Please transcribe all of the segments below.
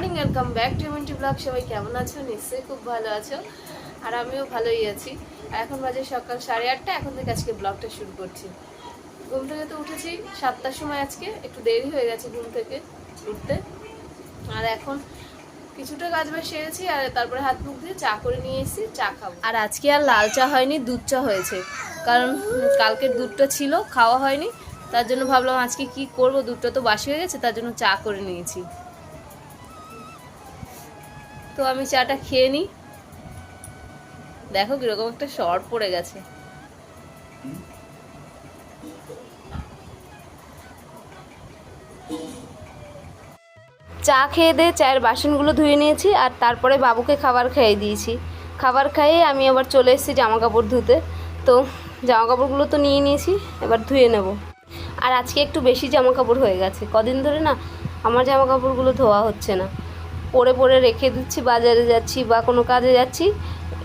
Morning welcome back to MNT blog সবাই কেমন আছো? নিশ্চয়ই খুব ভালো আছো। আর আমিও ভালোই আছি। আর এখন বাজে সকাল সাড়ে আটটা। এখন থেকে আজকে ব্লগটা শুরু করছি। ঘুম থেকে তো উঠেছি সাতটার সময় আজকে। একটু দেরি হয়ে গেছে ঘুম থেকে উঠতে। আর এখন কিছুটা কাজ বাজ সেরেছি আর তারপরে হাত মুখ দিয়ে চা করে নিয়ে এসেছি, চা খাব। আর আজকে আর লাল চা হয়নি, দুধ চা হয়েছে। কারণ কালকের দুধটা ছিল, খাওয়া হয়নি। তার জন্য ভাবলাম আজকে কি করব? দুধটা তো বাসি হয়ে গেছে, তার জন্য চা করে নিয়েছি। তো আমি চাটা খেয়ে নিই। দেখো কীরকম একটা শর্ট পড়ে গেছে। চা খেয়ে দিয়ে চায়ের বাসনগুলো ধুয়ে নিয়েছি আর তারপরে বাবুকে খাবার খাইয়ে দিয়েছি। খাবার খাইয়ে আমি আবার চলে এসেছি জামা কাপড় ধুতে। তো জামা কাপড়গুলো তো নিয়ে নিয়েছি, এবার ধুয়ে নেব। আর আজকে একটু বেশি জামা কাপড় হয়ে গেছে। কদিন ধরে না আমার জামা কাপড়গুলো ধোয়া হচ্ছে না। পরে পরে রেখে দিচ্ছি, বাজারে যাচ্ছি বা কোনো কাজে যাচ্ছি,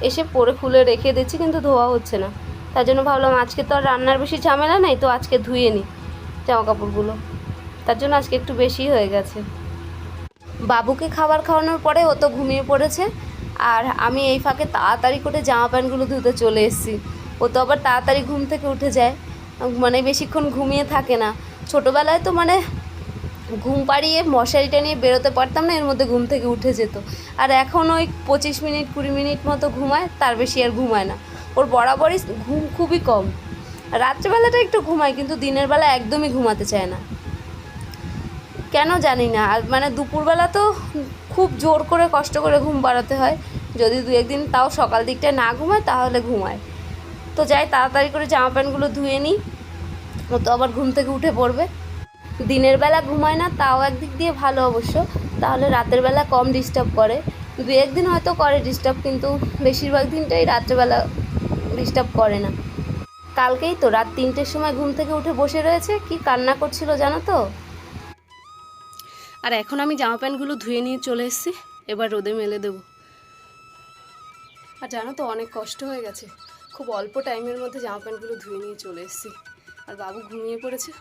এসে পরে খুলে রেখে দিচ্ছি কিন্তু ধোয়া হচ্ছে না। তার জন্য ভাবলাম আজকে তো আর রান্নার বেশি ঝামেলা নেই, তো আজকে ধুয়ে নিই জামা কাপড়গুলো তার জন্য আজকে একটু বেশি হয়ে গেছে। বাবুকে খাবার খাওয়ানোর পরে ও তো ঘুমিয়ে পড়েছে, আর আমি এই ফাঁকে তাড়াতাড়ি করে জামা প্যান্টগুলো ধুতে চলে এসেছি। ও তো আবার তাড়াতাড়ি ঘুম থেকে উঠে যায় মানে বেশিক্ষণ ঘুমিয়ে থাকে না। ছোটোবেলায় তো মানে ঘুম পাড়িয়ে মশারিটা নিয়ে বেরোতে পারতাম না, এর মধ্যে ঘুম থেকে উঠে যেত। আর এখন ওই পঁচিশ মিনিট, কুড়ি মিনিট মতো ঘুমায়, তার বেশি আর ঘুমায় না। ওর বরাবরই ঘুম খুবই কম। রাত্রেবেলাটা একটু ঘুমায়, কিন্তু দিনের বেলা একদমই ঘুমাতে চায় না। কেন জানি না, আর মানে দুপুরবেলা তো খুব জোর করে, কষ্ট করে ঘুম বাড়াতে হয়। যদি দু একদিন তাও সকাল দিকটায় না ঘুমায়, তাহলে ঘুমায়। তো যাই, তাড়াতাড়ি করে জামা প্যান্টগুলো ধুয়ে নিই। ও তো আবার ঘুম থেকে উঠে পড়বে। দিনের বেলা ঘুমায় না, তাও একদিক দিয়ে ভালো অবশ্য। তাহলে রাতের বেলা কম ডিস্টার্ব করে। দু একদিন হয়তো করে ডিস্টার্ব কিন্তু বেশিরভাগ দিনটাই রাত্রেবেলা ডিস্টার্ব করে না। কালকেই তো, রাত তিনটের সময় ঘুম থেকে উঠে বসে রয়েছে, কি কান্না করছিল জানো তো? আর এখন আমি জামা প্যান্টগুলো ধুয়ে নিয়ে চলে এসেছি, এবার রোদে মেলে দেবো। আর জানো তো, অনেক কষ্ট হয়ে গেছে। খুব অল্প টাইমের মধ্যে জামা প্যান্টগুলো ধুয়ে নিয়ে চলে এসেছি। আর বাবু ঘুমিয়ে পড়েছে।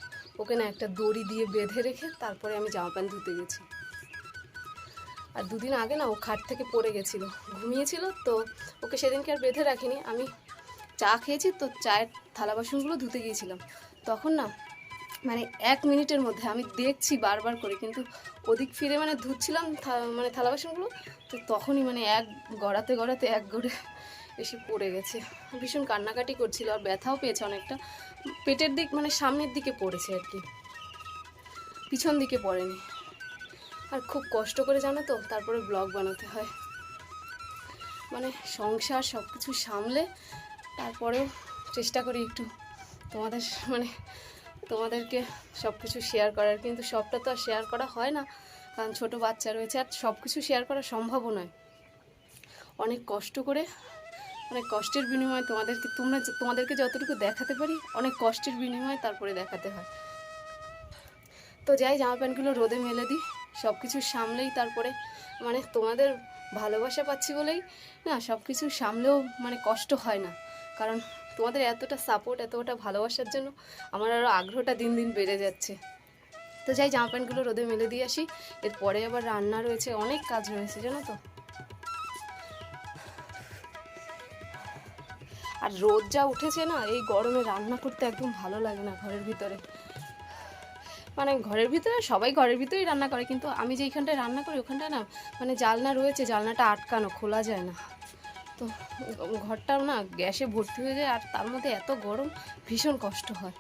ওকে না একটা দড়ি দিয়ে বেঁধে রেখে তারপরে আমি জামা প্যান্ট ধুতে গেছি। আর দুদিন আগে না ও খাট থেকে পড়ে গেছিল, ঘুমিয়েছিল তো ওকে সেদিনকে আর বেঁধে রাখিনি। আমি চা খেয়েছি তো চায়ের থালা বাসনগুলো ধুতে গিয়েছিলাম। তখন না মানে এক মিনিটের মধ্যে আমি দেখছি বারবার করে, কিন্তু ওদিক ফিরে মানে ধুচ্ছিলাম মানে থালা বাসনগুলো, তো তখনই মানে এক গড়াতে গড়াতে এক গড়ে এসে পড়ে গেছে। ভীষণ কান্নাকাটি করছিল আর ব্যথাও পেয়েছে অনেকটা। পেটের দিক মানে সামনের দিকে পড়েছে আর কি। পিছন দিকে পড়েনি। আর খুব কষ্ট করে জানো তো, তারপরে ব্লগ বানাতে হয়। মানে সংসার সব কিছু সামলে তারপরেও চেষ্টা করি একটু তোমাদের মানে তোমাদেরকে সব কিছু শেয়ার করার। কিন্তু সবটা তো আর শেয়ার করা হয় না, কারণ ছোট বাচ্চা রয়েছে আর সব কিছু শেয়ার করা সম্ভবও নয়। অনেক কষ্ট করে অনেক কষ্টের বিনিময়ে তোমাদেরকে, তোমরা তোমাদেরকে যতটুকু দেখাতে পারি, অনেক কষ্টের বিনিময়ে তারপরে দেখাতে হয়। তো যাই, জামা প্যান্টগুলো রোদে মেলে দিই সব কিছু সামলেই তারপরে মানে তোমাদের ভালোবাসা পাচ্ছি বলেই না সব কিছু সামলেও মানে কষ্ট হয় না। কারণ তোমাদের এতটা সাপোর্ট এতটা ভালোবাসার জন্য আমার আরও আগ্রহটা দিন দিন বেড়ে যাচ্ছে। তো যাই, জামা প্যান্টগুলো রোদে মেলে দিয়ে আসি। এরপরে আবার রান্না রয়েছে, অনেক কাজ রয়েছে, জানো তো? আর রোদ যা উঠেছে না, এই গরমে রান্না করতে একদম ভালো লাগে না ঘরের ভিতরে। মানে ঘরের ভিতরে সবাই ঘরের ভিতরেই রান্না করে, কিন্তু আমি যে যেইখানটায় রান্না করি ওখানটায় না মানে জালনা রয়েছে, জালনাটা আটকানো, খোলা যায় না। তো ঘরটাও না গ্যাসে ভর্তি হয়ে যায়, আর তার মধ্যে এত গরম, ভীষণ কষ্ট হয়।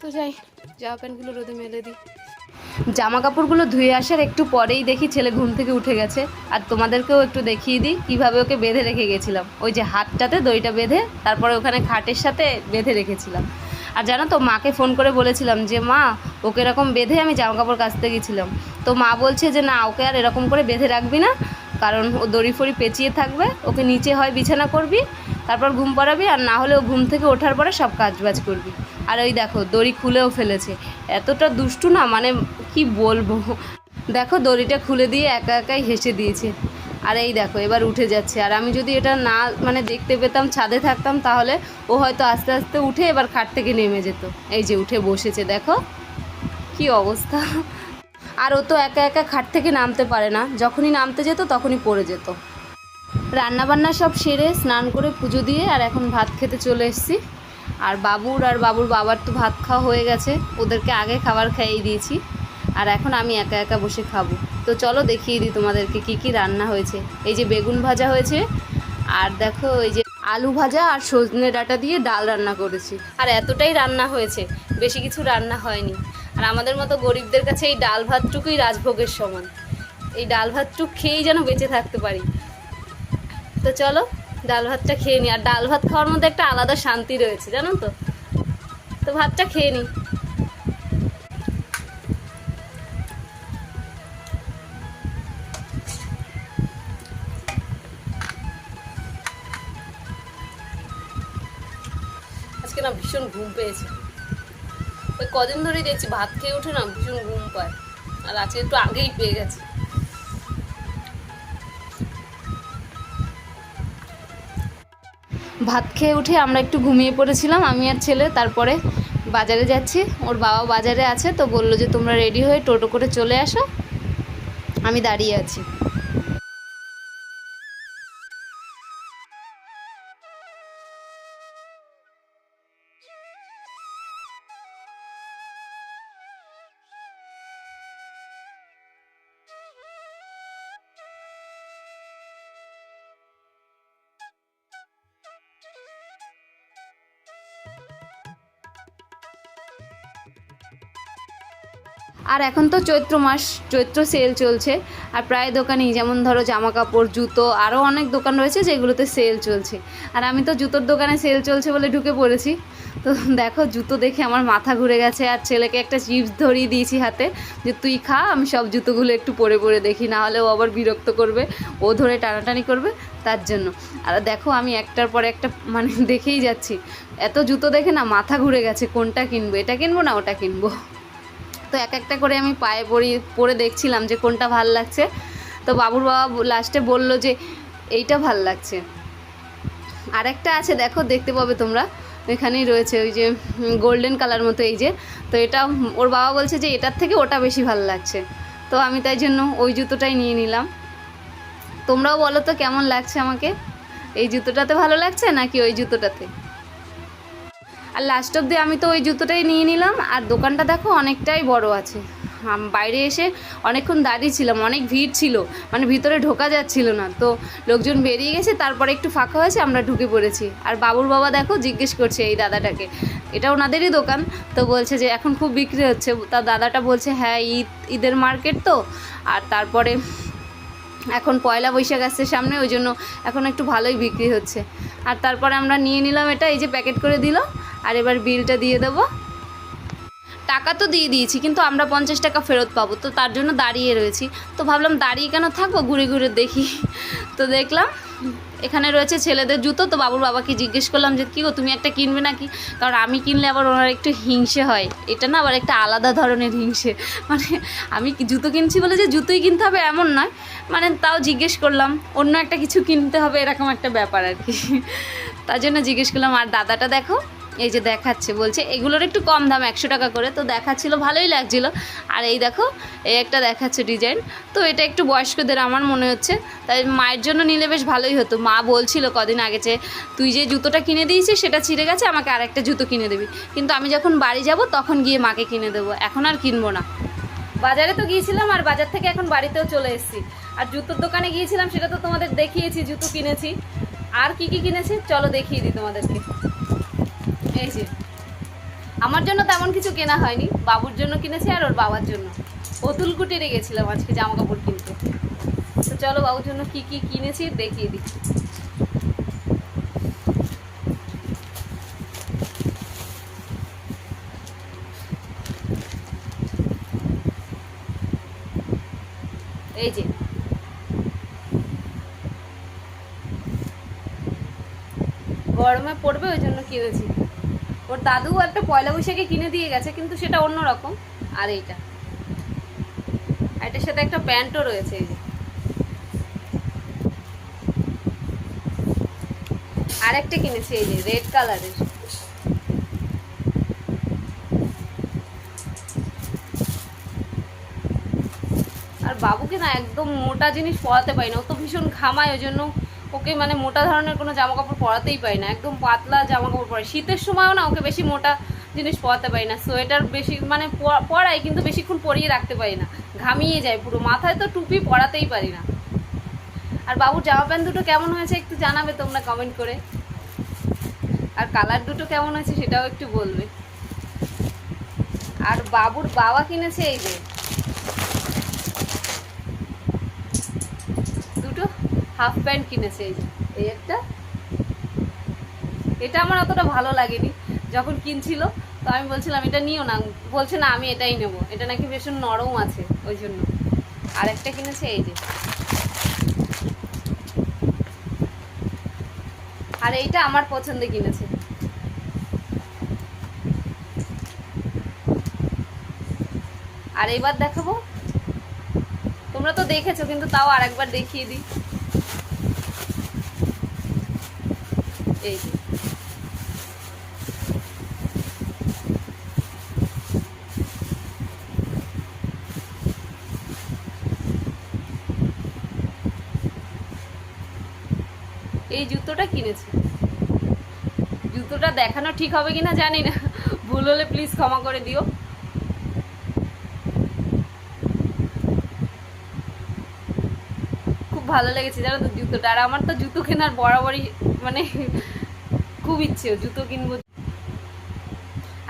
তো যাই জামা প্যান্টগুলো রোদে মেলে দিই। জামা কাপড়গুলো ধুয়ে আসার একটু পরেই দেখি ছেলে ঘুম থেকে উঠে গেছে। আর তোমাদেরকেও একটু দেখিয়ে দিই, কীভাবে ওকে বেঁধে রেখে গেছিলাম। ওই যে হাতটাতে দইটা বেঁধে, তারপরে ওখানে খাটের সাথে বেঁধে রেখেছিলাম। আর জানো তো, মাকে ফোন করে বলেছিলাম যে, মা, ওকে এরকম বেঁধে আমি জামা কাপড় কাচতে গেছিলাম। তো মা বলছে যে, না, ওকে আর এরকম করে বেঁধে রাখবি না, কারণ ও দড়ি ফড়ি পেঁচিয়ে থাকবে, ওকে নিচে হয় বিছানা করবি তারপর ঘুম পাড়াবি আর না হলে ও ঘুম থেকে ওঠার পরে সব কাজ বাজ করবি। আর ওই দেখো, দড়ি খুলেও ফেলেছে। এতটা দুষ্টু না মানে কি বলব? দেখো, দড়িটা খুলে দিয়ে একা একাই হেসে দিয়েছে। আর এই দেখো, এবার উঠে যাচ্ছে। আর আমি যদি এটা না মানে দেখতে পেতাম, ছাদে থাকতাম, তাহলে ও হয়তো আস্তে আস্তে উঠে এবার খাট থেকে নেমে যেত। এই যে উঠে বসেছে, দেখো কি অবস্থা। আর ও তো একা একা খাট থেকে নামতে পারে না। যখনই নামতে যেত, তখনই পড়ে যেত। রান্নাবান্না সব সেরে স্নান করে পুজো দিয়ে আর এখন ভাত খেতে চলে এসেছি। আর বাবুর আর বাবুর বাবার তো ভাত খাওয়া হয়ে গেছে, ওদেরকে আগে খাবার খাইয়ে দিয়েছি। আর এখন আমি একা একা বসে খাব। তো চলো দেখিয়ে দিই তোমাদেরকে কি কি রান্না হয়েছে। এই যে বেগুন ভাজা হয়েছে, আর দেখো এই যে আলু ভাজা আর সজনে ডাঁটা দিয়ে ডাল রান্না করেছি। আর এতটাই রান্না হয়েছে, বেশি কিছু রান্না হয়নি। আর আমাদের মতো গরিবদের কাছে এই ডাল ভাতটুকুই রাজভোগের সমান। এই ডাল ভাতটুক খেয়েই যেন বেঁচে থাকতে পারি। তো চলো, ডাল ভাতটা খেয়ে নিই আর ডাল ভাত খাওয়ার মধ্যে একটা আলাদা শান্তি রয়েছে, জানো তো? তো ভাতটা খেয়ে নিই আজকে না ভীষণ ঘুম পেয়েছে। ওই কদিন ধরেই দেখছি ভাত খেয়ে উঠে না ভীষণ ঘুম পায়। আর আজকে একটু আগেই পেয়ে গেছে। ভাত খেয়ে উঠে আমরা একটু ঘুমিয়ে পড়েছিলাম, আমি আর ছেলে। তারপরে বাজারে যাচ্ছি। ওর বাবা বাজারে আছে, তো বলল যে তোমরা রেডি হয়ে টোটো করে চলে আসো। আমি দাঁড়িয়ে আছি। আর এখন তো চৈত্র মাস, চৈত্র সেল চলছে। আর প্রায় দোকানেই যেমন ধরো জামা কাপড় জুতো আরও অনেক দোকান রয়েছে যেগুলোতে সেল চলছে। আর আমি তো জুতোর দোকানে সেল চলছে বলে ঢুকে পড়েছি। তো দেখো, জুতো দেখে আমার মাথা ঘুরে গেছে। আর ছেলেকে একটা চিপস ধরিয়ে দিয়েছি হাতে যে, তুই খা, আমি সব জুতোগুলো একটু পরে পরে দেখি, না হলে ও আবার বিরক্ত করবে, ও ধরে টানাটানি করবে তার জন্য। আর দেখো, আমি একটার পর একটা মানে দেখেই যাচ্ছি। এত জুতো দেখে না মাথা ঘুরে গেছে, কোনটা কিনবো, এটা কিনবো না ওটা কিনবো? তো এক একটা করে আমি পায়ে পরি, পরে দেখছিলাম যে কোনটা ভালো লাগছে। তো বাবুর বাবা লাস্টে বলল যে, এইটা ভালো লাগছে। আরেকটা আছে, দেখো, দেখতে পাবে তোমরা। এখানেই রয়েছে ওই যে গোল্ডেন কালার মতো এই যে। তো এটা ওর বাবা বলছে যে, এটার থেকে ওটা বেশি ভালো লাগছে। তো আমি তাই জন্য ওই জুতোটাই নিয়ে নিলাম। তোমরাও বলো তো, কেমন লাগছে আমাকে? এই জুতোটাতে ভালো লাগছে নাকি ওই জুতোটাতে? আর লাস্ট অব্দি আমি তো ওই জুতোটাই নিয়ে নিলাম। আর দোকানটা দেখো অনেকটাই বড় আছে। বাইরে এসে অনেকক্ষণ দাঁড়িয়ে ছিলাম, অনেক ভিড় ছিল। মানে ভিতরে ঢোকা যাচ্ছিল না। তো লোকজন বেরিয়ে গেছে, তারপরে একটু ফাঁকা হয়েছে, আমরা ঢুকে পড়েছি। আর বাবুর বাবা দেখো জিজ্ঞেস করছে এই দাদাটাকে। এটা ওনাদেরই দোকান। তো বলছে যে এখন খুব বিক্রি হচ্ছে। তা দাদাটা বলছে হ্যাঁ ঈদ, ঈদের মার্কেট তো। আর তারপরে এখন পয়লা বৈশাখ আসছে সামনে, ওই জন্য এখন একটু ভালোই বিক্রি হচ্ছে। আর তারপরে আমরা নিয়ে নিলাম এটা, এই যে প্যাকেট করে দিল। আর এবার বিলটা দিয়ে দেবো। টাকা তো দিয়ে দিয়েছি, কিন্তু আমরা পঞ্চাশ টাকা ফেরত পাবো, তো তার জন্য দাঁড়িয়ে রয়েছি। তো ভাবলাম দাঁড়িয়ে কেন থাকব, ঘুরে ঘুরে দেখি। তো দেখলাম, এখানে রয়েছে ছেলেদের জুতো, তো বাবুর বাবাকে জিজ্ঞেস করলাম যে, কী গো, তুমি একটা কিনবে নাকি? কারণ আমি কিনলে আবার ওনার একটু হিংসে হয়। এটা না আবার একটা আলাদা ধরনের হিংসে। মানে আমি জুতো কিনছি বলে যে, জুতোই কিনতে হবে এমন নয়। মানে তাও জিজ্ঞেস করলাম, অন্য একটা কিছু কিনতে হবে? এরকম একটা ব্যাপার আর কি। তার জন্য জিজ্ঞেস করলাম, আর দাদাটা দেখো এই যে দেখাচ্ছে, বলছে, এগুলোর একটু কম দাম, একশো টাকা করে। তো দেখাচ্ছিল, ভালোই লাগছিল। আর এই দেখো, এই একটা দেখাচ্ছে ডিজাইন। তো এটা একটু বয়স্কদের, আমার মনে হচ্ছে। তাই মায়ের জন্য নিলে বেশ ভালোই হতো। মা বলছিল কদিন আগে যে, তুই যে জুতোটা কিনে দিয়েছিস, সেটা ছিঁড়ে গেছে, আমাকে আরেকটা জুতো কিনে দিবি। কিন্তু আমি যখন বাড়ি যাব, তখন গিয়ে মাকে কিনে দেবো। এখন আর কিনবো না। বাজারে তো গিয়েছিলাম, আর বাজার থেকে এখন বাড়িতেও চলে এসেছি। আর জুতোর দোকানে গিয়েছিলাম, সেটা তো তোমাদের দেখিয়েছি, জুতো কিনেছি। আর কি কি কিনেছি? চলো দেখিয়ে দিই তোমাদেরকে। এই যে, আমার জন্য তেমন কিছু কেনা হয়নি, বাবুর জন্য কিনেছি আর ওর বাবার জন্য। অতুল কুটিরে গেছিলাম আজকে জামা কাপড় কিনতে। তো চলো বাবুর জন্য কি কি কিনেছি দেখিয়ে দিই। এই যে, গরমে পড়বে ওই জন্য কিনেছি। ওর দাদু একটা পয়লা বৈশাখে কিনে দিয়ে গেছে, কিন্তু সেটা অন্য রকম আর এইটা। এটার সাথে একটা প্যান্টও রয়েছে এই যে। আর একটা কিনেছি এই যে রেড কালারের আর বাবুকে না একদম মোটা জিনিস পরাতে পারি না, ও তো ভীষণ ঘামায়, ওই জন্য ওকে মানে মোটা ধরনের কোনো জামা কাপড় পরাতেই পারি না, একদম পাতলা জামা কাপড় পরে শীতের সময়ও না ওকে বেশি মোটা জিনিস পরাতে পারি না, সোয়েটার বেশি মানে পরাই কিন্তু বেশিক্ষণ পরিয়ে রাখতে পারি না, ঘামিয়ে যায় পুরো, মাথায় তো টুপি পরাতেই পারি না। আর বাবুর জামা প্যান্ট দুটো কেমন হয়েছে একটু জানাবে তোমরা কমেন্ট করে। আর কালার দুটো কেমন হয়েছে সেটাও একটু বলবে। আর বাবুর বাবা কিনেছে এই যে দুটো হাফ প্যান্ট কিনেছে এই একটা। এটা আমার অতটা ভালো লাগেনি, যখন কিনছিল, তো আমি বলছিলাম, এটা নিও না। বলছে, না, আমি এটাই নেব। এটা নাকি ভীষণ নরম আছে, ওই জন্য। আর একটা কিনেছে, এই যে। আর এইটা আমার পছন্দে কিনেছে। আর এবার দেখাবো। তোমরা তো দেখেছ, কিন্তু তাও আর একবার দেখিয়ে দিই। এই যে। এই জুতোটা কিনেছি। জুতোটা দেখানো ঠিক হবে কিনা জানি না। ভুল হলে প্লিজ ক্ষমা করে দিও। খুব ভালো লেগেছে জানো তো জুতোটা। আর আমার তো জুতো কেনার বরাবরই মানে খুব ইচ্ছে, জুতো কিনবো।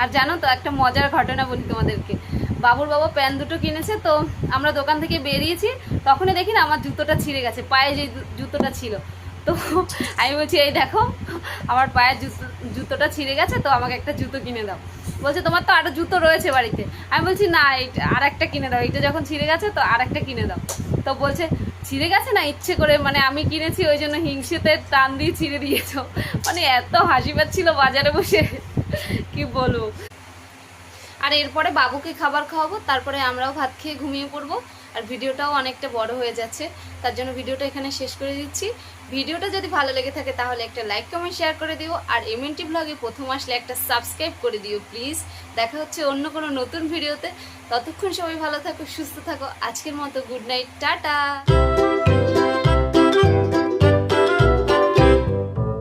আর জানো তো, একটা মজার ঘটনা বলি তোমাদেরকে। বাবুর বাবা প্যান্ট দুটো কিনেছে, তো আমরা দোকান থেকে বেরিয়েছি, তখনই দেখি না, আমার জুতোটা ছিঁড়ে গেছে, পায়ে যে জুতোটা ছিল। তো আমি বলছি, এই দেখো, আমার পায়ের জুতো, জুতোটা ছিঁড়ে গেছে, তো আমাকে একটা জুতো কিনে দাও। বলছে, তোমার তো আরও জুতো রয়েছে বাড়িতে। আমি বলছি, না, এইটা আর একটা কিনে দাও। এইটা যখন ছিঁড়ে গেছে, তো আর একটা কিনে দাও। তো বলছে ছিঁড়ে গেছে না? ইচ্ছে করে মানে আমি কিনেছি, ওই জন্য হিংসেতে টান দিয়ে ছিঁড়ে দিয়েছ। মানে এত হাসি পাচ্ছিল বাজারে বসে। কি বলব? আর এরপরে বাবুকে খাবার খাওয়াবো, তারপরে আমরাও ভাত খেয়ে ঘুমিয়ে পড়ব। আর ভিডিওটাও অনেকটা বড় হয়ে যাচ্ছে, তার জন্য ভিডিওটা এখানে শেষ করে দিচ্ছি। ভিডিওটা যদি ভালো লেগে থাকে তাহলে একটা লাইক, কমেন্ট, শেয়ার করে দিও। আর এমএনটি ব্লগে প্রথম আসলে একটা সাবস্ক্রাইব করে দিও, প্লিজ। দেখা হচ্ছে অন্য কোনো নতুন ভিডিওতে। ততক্ষণ সবাই ভালো থাকো, সুস্থ থাকো। আজকের মতো গুড নাইট, টাটা!